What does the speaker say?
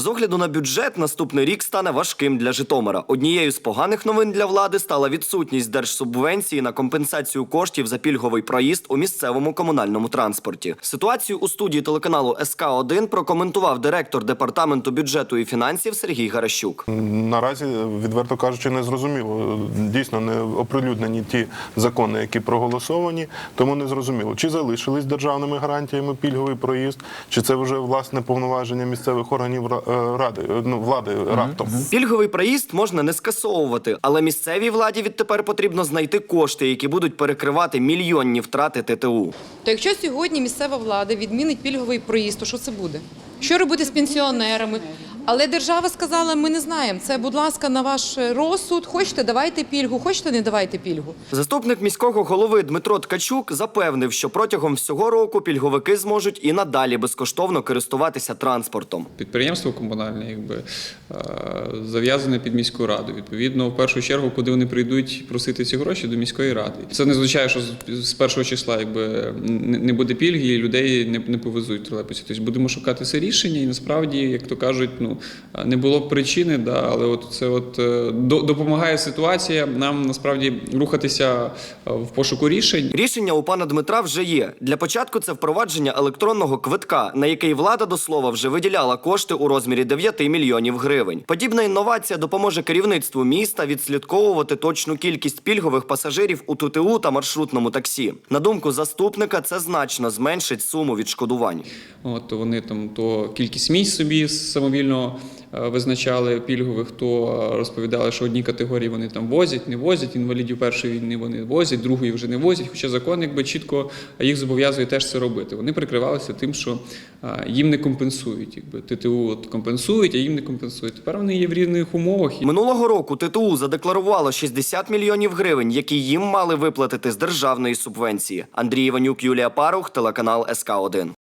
З огляду на бюджет, наступний рік стане важким для Житомира. Однією з поганих новин для влади стала відсутність держсубвенції на компенсацію коштів за пільговий проїзд у місцевому комунальному транспорті. Ситуацію у студії телеканалу СК 1 прокоментував директор департаменту бюджету і фінансів Сергій Гаращук. Наразі, відверто кажучи, не зрозуміло. Дійсно не оприлюднені ті закони, які проголосовані, тому не зрозуміло, чи залишились державними гарантіями пільговий проїзд, чи це вже власне повноваження місцевих органів е, ради ну, влади раптом. Пільговий проїзд можна не скасовувати, але місцевій владі відтепер потрібно знайти кошти, які будуть перекривати мільйонні втрати ТТУ. То якщо сьогодні місцева влада відмінить пільговий проїзд, то що це буде? Що робити з пенсіонерами? Але держава сказала, ми не знаємо. Це, будь ласка, на ваш розсуд. Хочете, давайте пільгу, хочете, не давайте пільгу. Заступник міського голови Дмитро Ткачук запевнив, що протягом всього року пільговики зможуть і надалі безкоштовно користуватися транспортом. Підприємство комунальне, якби е, зав'язане під міську раду. Відповідно, в першу чергу, куди вони прийдуть просити ці гроші до міської ради. Це не означає, що з- першого числа якби не буде пільги, і людей не, повезуть тролейбусі. Тобто будемо шукати це рішення, і насправді, як то кажуть, ну не було б причини, да, але от це от е, до- допомагає ситуація нам насправді рухатися е, в пошуку рішень. Рішення у пана Дмитра вже є. Для початку це впровадження електронного квитка, на який влада до слова вже виділяла кошти у розмірі 9 мільйонів гривень. Подібна інновація допоможе керівництву міста відслідковувати точну кількість пільгових пасажирів у ТТУ та маршрутному таксі. На думку заступника, це значно зменшить суму відшкодувань. От вони там то кількість місць собі самовільно е, визначали пільгових, то е, розповідали, що одні категорії вони там возять, не возять. Інвалідів першої війни вони возять, другої вже не возять. Хоча закон якби чітко їх зобов'язує теж це робити. Вони прикривалися тим, що е, їм не компенсують. Якби ТТУ от компенсують, а їм не компенсують. Тепер вони є в рівних умовах. Минулого року ТТУ задекларувало 60 мільйонів гривень, які їм мали виплатити з державної субвенції. Андрій Іванюк, Юлія Парух, телеканал СК 1